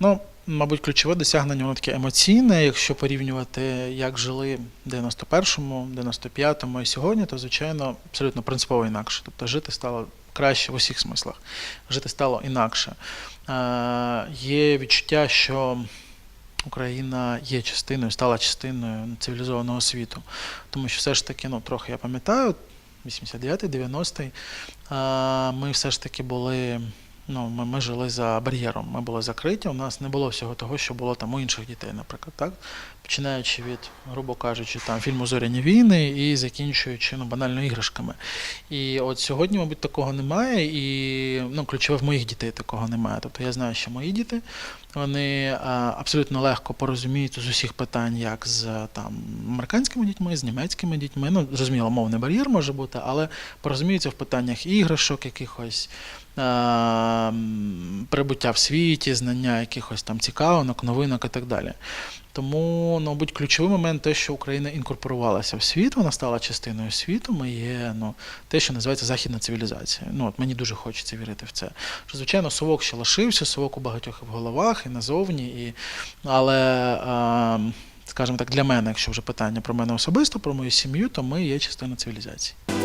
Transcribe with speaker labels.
Speaker 1: Ну, мабуть, ключове досягнення воно таке емоційне. Якщо порівнювати, як жили в 91-му, 95-му і сьогодні, то звичайно абсолютно принципово інакше. Тобто жити стало краще в усіх смислах. Жити стало інакше. Є відчуття, що Україна є частиною, стала частиною цивілізованого світу. Тому що все ж таки, ну, трохи я пам'ятаю, 89-й, 90-й, а, ми все ж таки були. Ну, ми, ми жили за бар'єром, ми були закриті. У нас не було всього того, що було там у інших дітей, наприклад, так? Починаючи від, грубо кажучи, там фільму Зоряні війни і закінчуючи ну, банально іграшками. І от сьогодні, мабуть, такого немає, і ну, ключове в моїх дітей такого немає. Тобто я знаю, що мої діти вони абсолютно легко порозуміють з усіх питань, як з там американськими дітьми, з німецькими дітьми. Ну, зрозуміло, мовний бар'єр може бути, але порозуміються в питаннях іграшок, якихось прибуття в світі, знання якихось там цікавинок, новинок і так далі. Тому, ну, мабуть, ключовий момент те, що Україна інкорпорувалася в світ, вона стала частиною світу. Ми є ну, те, що називається західна цивілізація. Ну, от мені дуже хочеться вірити в це. Що, звичайно, совок ще лишився, совок у багатьох і в головах, і назовні, і... але. А, Скажімо так, для мене, якщо вже питання про мене особисто, про мою сім'ю, то ми є частиною цивілізації.